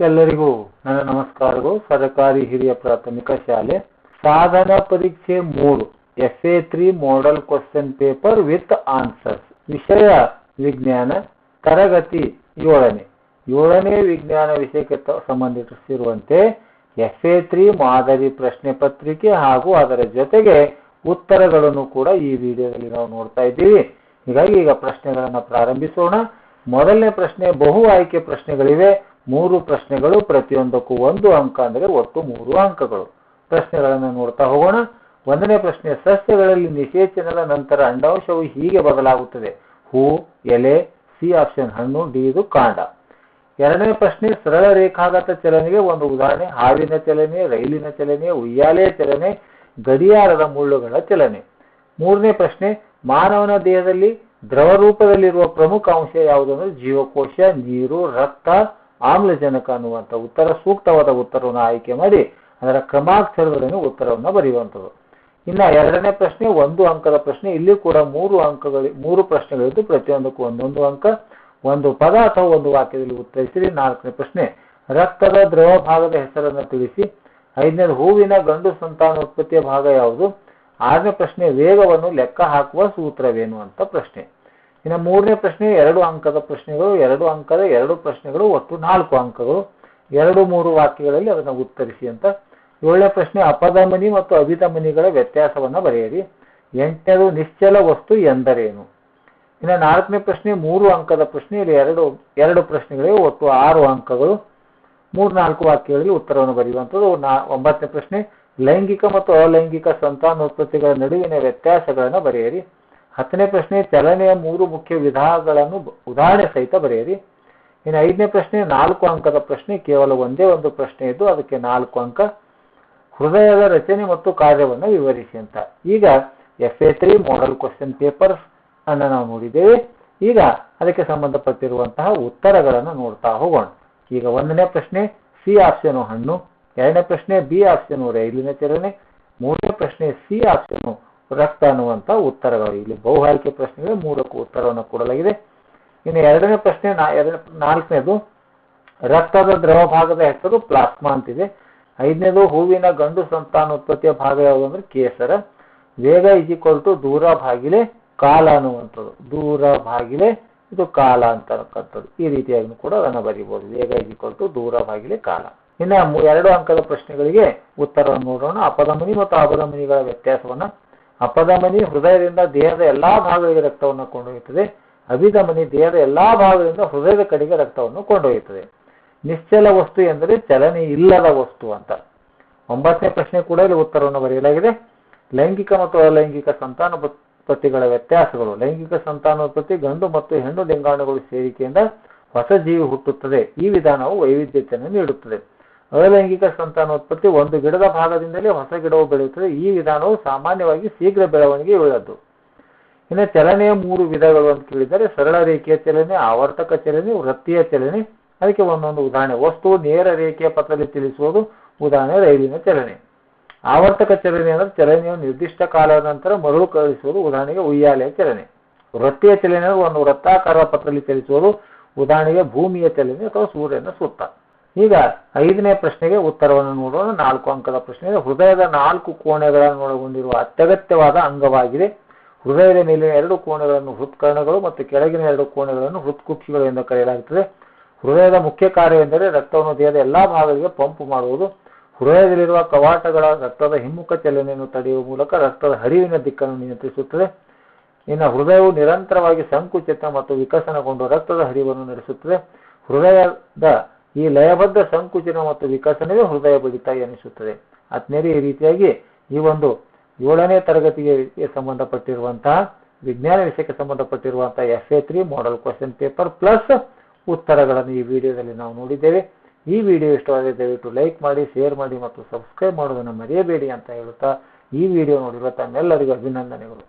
ಎಲ್ಲರಿಗೂ ನನ್ನ ನಮಸ್ಕಾರಗಳು. ಸರ್ಕಾರಿ ಹಿರಿಯ ಪ್ರಾಥಮಿಕ ಶಾಲೆ. ಸಾಧನ ಪರೀಕ್ಷೆ ಮೂರು. S A three model question paper with answers ವಿಷಯ ವಿಜ್ಞಾನ. ತರಗತಿ ಏಳನೇ. ಏಳನೇ ವಿಜ್ಞಾನ ವಿಷಯಕ್ಕೆ ಸಂಬಂಧಿಸಿರುವಂತೆ ಎಸ್ ಎ ತ್ರೀ ಮಾದರಿ ಪ್ರಶ್ನೆ ಪತ್ರಿಕೆ ಹಾಗೂ ಅದರ ಜೊತೆಗೆ ಉತ್ತರಗಳನ್ನು ಕೂಡ ಈ ವಿಡಿಯೋದಲ್ಲಿ ನಾವು ನೋಡ್ತಾ ಇದ್ದೀವಿ. ಹೀಗಾಗಿ ಈಗ ಪ್ರಶ್ನೆಗಳನ್ನು ಪ್ರಾರಂಭಿಸೋಣ. ಮೊದಲನೇ ಪ್ರಶ್ನೆ, ಬಹು ಆಯ್ಕೆ ಪ್ರಶ್ನೆಗಳಿವೆ. ಮೂರು ಪ್ರಶ್ನೆಗಳು, ಪ್ರತಿಯೊಂದಕ್ಕೂ ಒಂದು ಅಂಕ ಅಂದರೆ ಒಟ್ಟು ಮೂರು ಅಂಕಗಳು. ಪ್ರಶ್ನೆಗಳನ್ನು ನೋಡ್ತಾ ಹೋಗೋಣ. ಒಂದನೇ ಪ್ರಶ್ನೆ, ಸಸ್ಯಗಳಲ್ಲಿ ನಿಷೇಚನದ ನಂತರ ಅಂಡಾಂಶವು ಹೀಗೆ ಬದಲಾಗುತ್ತದೆ. ಹೂ, ಎಲೆ, ಸಿ ಆಪ್ಷನ್ ಹಣ್ಣು, ಡಿ ಇದು ಕಾಂಡ. ಎರಡನೇ ಪ್ರಶ್ನೆ, ಸರಳ ರೇಖಾಗತ ಚಲನೆಗೆ ಒಂದು ಉದಾಹರಣೆ. ಹಾವಿನ ಚಲನೆ, ರೈಲಿನ ಚಲನೆ ಉಯ್ಯಾಲೆಯ ಚಲನೆ, ಗಡಿಯಾರದ ಮುಳ್ಳುಗಳ ಚಲನೆ. ಮೂರನೇ ಪ್ರಶ್ನೆ, ಮಾನವನ ದೇಹದಲ್ಲಿ ದ್ರವ ರೂಪದಲ್ಲಿರುವ ಪ್ರಮುಖ ಅಂಶ ಯಾವುದಂದ್ರೆ ಜೀವಕೋಶ, ನೀರು, ರಕ್ತ ಆಮ್ಲಜನಕ ಅನ್ನುವಂಥ ಉತ್ತರ, ಸೂಕ್ತವಾದ ಉತ್ತರವನ್ನು ಆಯ್ಕೆ ಮಾಡಿ ಅದರ ಕ್ರಮಾಕ್ಷರಗಳನ್ನು ಉತ್ತರವನ್ನು ಬರೆಯುವಂಥದ್ದು. ಇನ್ನು ಎರಡನೇ ಪ್ರಶ್ನೆ, ಒಂದು ಅಂಕದ ಪ್ರಶ್ನೆ, ಇಲ್ಲಿ ಕೂಡ ಮೂರು ಅಂಕಗಳು, ಮೂರು ಪ್ರಶ್ನೆಗಳಿದ್ದು ಪ್ರತಿಯೊಂದಕ್ಕೂ ಒಂದೊಂದು ಅಂಕ, ಒಂದು ಪದ ಅಥವಾ ಒಂದು ವಾಕ್ಯದಲ್ಲಿ ಉತ್ತರಿಸಿರಿ. ನಾಲ್ಕನೇ ಪ್ರಶ್ನೆ, ರಕ್ತದ ದ್ರವ ಭಾಗದ ಹೆಸರನ್ನು ತಿಳಿಸಿ. ಐದನೇ ಹೂವಿನ ಗಂಡು ಸಂತಾನೋತ್ಪತ್ತಿಯ ಭಾಗ ಯಾವುದು? ಆರನೇ ಪ್ರಶ್ನೆ, ವೇಗವನ್ನು ಲೆಕ್ಕ ಹಾಕುವ ಸೂತ್ರವೇನು ಅಂತ ಪ್ರಶ್ನೆ. ಇನ್ನು ಮೂರನೇ ಪ್ರಶ್ನೆ, ಎರಡು ಅಂಕದ ಪ್ರಶ್ನೆಗಳು, ಎರಡು ಅಂಕದ ಎರಡು ಪ್ರಶ್ನೆಗಳು, ಒಟ್ಟು ನಾಲ್ಕು ಅಂಕಗಳು. ಎರಡು, ಮೂರು ವಾಕ್ಯಗಳಲ್ಲಿ ಅದನ್ನು ಉತ್ತರಿಸಿ ಅಂತ. ಏಳನೇ ಪ್ರಶ್ನೆ, ಅಪಧಮನಿ ಮತ್ತು ಅಭಿಧಮನಿಗಳ ವ್ಯತ್ಯಾಸವನ್ನು ಬರೆಯಿರಿ. ಎಂಟನೇದು, ನಿಶ್ಚಲ ವಸ್ತು ಎಂದರೇನು? ಇನ್ನು ನಾಲ್ಕನೇ ಪ್ರಶ್ನೆ, ಮೂರು ಅಂಕದ ಪ್ರಶ್ನೆ ಇಲ್ಲಿ ಎರಡು ಎರಡು ಪ್ರಶ್ನೆಗಳಿವೆ ಒಟ್ಟು ಆರು ಅಂಕಗಳು. ಮೂರು, ನಾಲ್ಕು ವಾಕ್ಯಗಳಲ್ಲಿ ಉತ್ತರವನ್ನು ಬರೆಯುವಂಥದ್ದು. ನಾ, ಒಂಬತ್ತನೇ ಪ್ರಶ್ನೆ, ಲೈಂಗಿಕ ಮತ್ತು ಅಲೈಂಗಿಕ ಸಂತಾನೋತ್ಪತ್ತಿಗಳ ನಡುವಿನ ವ್ಯತ್ಯಾಸಗಳನ್ನು ಬರೆಯಿರಿ. ಹತ್ತನೇ ಪ್ರಶ್ನೆ ಚಲನೆಯ ಮೂರು ಮುಖ್ಯ ವಿಧಾನಗಳನ್ನು ಉದಾಹರಣೆ ಸಹಿತ ಬರೆಯಿರಿ. ಇನ್ನು ಐದನೇ ಪ್ರಶ್ನೆ ನಾಲ್ಕು ಅಂಕದ ಪ್ರಶ್ನೆ ಕೇವಲ ಒಂದೇ ಒಂದು ಪ್ರಶ್ನೆ ಇದ್ದು ಅದಕ್ಕೆ ನಾಲ್ಕು ಅಂಕ ಹೃದಯದ ರಚನೆ ಮತ್ತು ಕಾರ್ಯವನ್ನು ವಿವರಿಸಿ ಅಂತ. ಈಗ F A three model question papers ಅನ್ನು ನಾವು ನೋಡಿದ್ದೇವೆ. ಈಗ ಅದಕ್ಕೆ ಸಂಬಂಧಪಟ್ಟಿರುವಂತಹ ಉತ್ತರಗಳನ್ನು ನೋಡ್ತಾ ಹೋಗೋಣ. ಈಗ ಒಂದನೇ ಪ್ರಶ್ನೆ ಸಿ ಆಪ್ಷನು ಹಣ್ಣು. ಎರಡನೇ ಪ್ರಶ್ನೆ ಬಿ ಆಪ್ಷನು ರೈಲಿನ ಚಲನೆ. ಮೂರನೇ ಪ್ರಶ್ನೆ ಸಿ ಆಪ್ಷನು ರಕ್ತ ಅನ್ನುವಂಥ ಉತ್ತರಗಳು ಇಲ್ಲಿ ಬಹು ಪ್ರಶ್ನೆಗೆ ಮೂರಕ್ಕೂ ಉತ್ತರವನ್ನು ಕೊಡಲಾಗಿದೆ. ಇನ್ನು ಎರಡನೇ ಪ್ರಶ್ನೆ ನಾಲ್ಕನೇದು, ರಕ್ತದ ದ್ರವ ಭಾಗದ ಹೆಸರು ಪ್ಲಾಸ್ಮಾ ಅಂತಿದೆ. ಐದನೇದು, ಹೂವಿನ ಗಂಡು ಸಂತಾನೋತ್ಪತ್ತಿಯ ಭಾಗ ಯಾವುದು ಅಂದ್ರೆ ಕೇಸರ. ವೇಗ ಈಕ್ವಲ್ ಟು ದೂರ ಭಾಗಿಲೆ ಕಾಲ ಅನ್ನುವಂಥದ್ದು. ದೂರ ಭಾಗಿಲೆ ಇದು ಕಾಲ ಅಂತಕ್ಕಂಥದ್ದು. ಈ ರೀತಿಯಾಗಿ ಕೂಡ ಅದನ್ನು ಬರೀಬಹುದು ವೇಗ ಈಕ್ವಲ್ ಟು ದೂರ ಭಾಗಿಲೆ ಕಾಲ. ಇನ್ನು ಎರಡು ಅಂಕದ ಪ್ರಶ್ನೆಗಳಿಗೆ ಉತ್ತರವನ್ನು ನೋಡೋಣ. ಅಪಧಮನಿ ಮತ್ತು ಅಪದಮನಿಗಳ ವ್ಯತ್ಯಾಸವನ್ನ ಅಪಧಮನಿ ಹೃದಯದಿಂದ ದೇಹದ ಎಲ್ಲಾ ಭಾಗಗಳಿಗೆ ರಕ್ತವನ್ನು ಕೊಂಡೊಯ್ಯುತ್ತದೆ. ಅಭಿಧಮನಿ ದೇಹದ ಎಲ್ಲಾ ಭಾಗಗಳಿಂದ ಹೃದಯದ ಕಡೆಗೆ ರಕ್ತವನ್ನು ಕೊಂಡೊಯ್ಯುತ್ತದೆ. ನಿಶ್ಚಲ ವಸ್ತು ಎಂದರೆ ಚಲನೆ ಇಲ್ಲದ ವಸ್ತು ಅಂತ. ಒಂಬತ್ತನೇ ಪ್ರಶ್ನೆ ಕೂಡ ಇಲ್ಲಿ ಉತ್ತರವನ್ನು ಬರೆಯಲಾಗಿದೆ. ಲೈಂಗಿಕ ಮತ್ತು ಅಲೈಂಗಿಕ ಸಂತಾನೋತ್ಪತ್ತಿಗಳ ವ್ಯತ್ಯಾಸಗಳು. ಲೈಂಗಿಕ ಸಂತಾನೋತ್ಪತ್ತಿ ಗಂಡು ಮತ್ತು ಹೆಣ್ಣು ಲಿಂಗಾಣುಗಳು ಸೇರಿಕೆಯಿಂದ ಹೊಸ ಜೀವಿ ಹುಟ್ಟುತ್ತದೆ. ಈ ವಿಧಾನವು ವೈವಿಧ್ಯತೆಯನ್ನು ನೀಡುತ್ತದೆ. ಅಲೈಂಗಿಕ ಸಂತಾನೋತ್ಪತ್ತಿ ಒಂದು ಗಿಡದ ಭಾಗದಿಂದಲೇ ಹೊಸ ಗಿಡವು ಬೆಳೆಯುತ್ತದೆ. ಈ ವಿಧಾನವು ಸಾಮಾನ್ಯವಾಗಿ ಶೀಘ್ರ ಬೆಳವಣಿಗೆ ಉಳ್ಳದ್ದು ಇನ್ನು ಚಲನೆಯ ಮೂರು ವಿಧಗಳು ಅಂತ ಕೇಳಿದರೆ ಸರಳ ರೇಖೆಯ ಚಲನೆ, ಆವರ್ತಕ ಚಲನೆ, ವೃತ್ತಿಯ ಚಲನೆ. ಅದಕ್ಕೆ ಒಂದೊಂದು ಉದಾಹರಣೆ. ವಸ್ತು ನೇರ ರೇಖೆಯ ಪಥದಲ್ಲಿ ಚಲಿಸುವುದು ಉದಾಹರಣೆ, ರೈಲಿನ ಚಲನೆ. ಆವರ್ತಕ ಚಲನೆ ಅಂದರೆ ಚಲನೆಯು ನಿರ್ದಿಷ್ಟ ಕಾಲದ ನಂತರ ಮರಳು ಕಳಿಸುವುದು ಉದಾಹರಣೆಗೆ ಉಯ್ಯಾಲೆಯ ಚಲನೆ. ವೃತ್ತಿಯ ಚಲನೆ ಒಂದು ವೃತ್ತಾಕಾರ ಪಥದಲ್ಲಿ ಚಲಿಸುವುದು ಉದಾಹರಣೆಗೆ ಭೂಮಿಯ ಚಲನೆ ಅಥವಾ ಸೂರ್ಯನ ಸುತ್ತ ಈಗ ಐದನೇ ಪ್ರಶ್ನೆಗೆ ಉತ್ತರವನ್ನು ನೋಡೋಣ. ನಾಲ್ಕು ಅಂಕದ ಪ್ರಶ್ನೆ ಹೃದಯದ ನಾಲ್ಕು ಕೋಣೆಗಳನ್ನು ಒಳಗೊಂಡಿರುವ ಅತ್ಯಗತ್ಯವಾದ ಅಂಗವಾಗಿದೆ. ಹೃದಯದ ಮೇಲಿನ ಎರಡು ಕೋಣೆಗಳನ್ನು ಹೃತ್ಕರ್ಣಗಳು ಮತ್ತು ಕೆಳಗಿನ ಎರಡು ಕೋಣೆಗಳನ್ನು ಹೃತ್ಕುಕ್ಷಿಗಳು ಎಂದು ಕರೆಯಲಾಗುತ್ತದೆ. ಹೃದಯದ ಮುಖ್ಯ ಕಾರ್ಯವೆಂದರೆ ರಕ್ತವನ್ನು ದೇಹದ ಎಲ್ಲಾ ಭಾಗಗಳಿಗೆ ಪಂಪ್ ಮಾಡುವುದು. ಹೃದಯದಲ್ಲಿರುವ ಕವಾಟಗಳ ರಕ್ತದ ಹಿಮ್ಮುಖ ಚಲನೆಯನ್ನು ತಡೆಯುವ ಮೂಲಕ ರಕ್ತದ ಹರಿವಿನ ದಿಕ್ಕನ್ನು ನಿಯಂತ್ರಿಸುತ್ತದೆ. ಇನ್ನು ಹೃದಯವು ನಿರಂತರವಾಗಿ ಸಂಕುಚಿತ ಮತ್ತು ವಿಕಸನಗೊಂಡು ರಕ್ತದ ಹರಿವನ್ನು ನಡೆಸುತ್ತದೆ. ಹೃದಯದ ಈ ಲಯಬದ್ಧ ಸಂಕುಚನ ಮತ್ತು ವಿಕಸನವೇ ಹೃದಯ ಬಡಿತ ಎನಿಸುತ್ತದೆ. ಆತ್ಮೇಲೆ ಈ ರೀತಿಯಾಗಿ ಈ ಒಂದು ಏಳನೇ ತರಗತಿಗೆ ಸಂಬಂಧಪಟ್ಟಿರುವಂತಹ, ವಿಜ್ಞಾನ ವಿಷಯಕ್ಕೆ ಸಂಬಂಧಪಟ್ಟಿರುವಂತಹ F A three model question paper plus ಉತ್ತರಗಳನ್ನು ಈ ವಿಡಿಯೋದಲ್ಲಿ ನಾವು ನೋಡಿದ್ದೇವೆ. ಈ ವಿಡಿಯೋ ಇಷ್ಟವಾದರೆ ದಯವಿಟ್ಟು ಲೈಕ್ ಮಾಡಿ ಶೇರ್ ಮಾಡಿ ಮತ್ತು ಸಬ್ಸ್ಕ್ರೈಬ್ ಮಾಡೋದನ್ನು ಮರೆಯಬೇಡಿ ಅಂತ ಹೇಳುತ್ತಾ ಈ ವಿಡಿಯೋ ನೋಡಿರುವ ತಮ್ಮೆಲ್ಲರಿಗೂ ಅಭಿನಂದನೆಗಳು.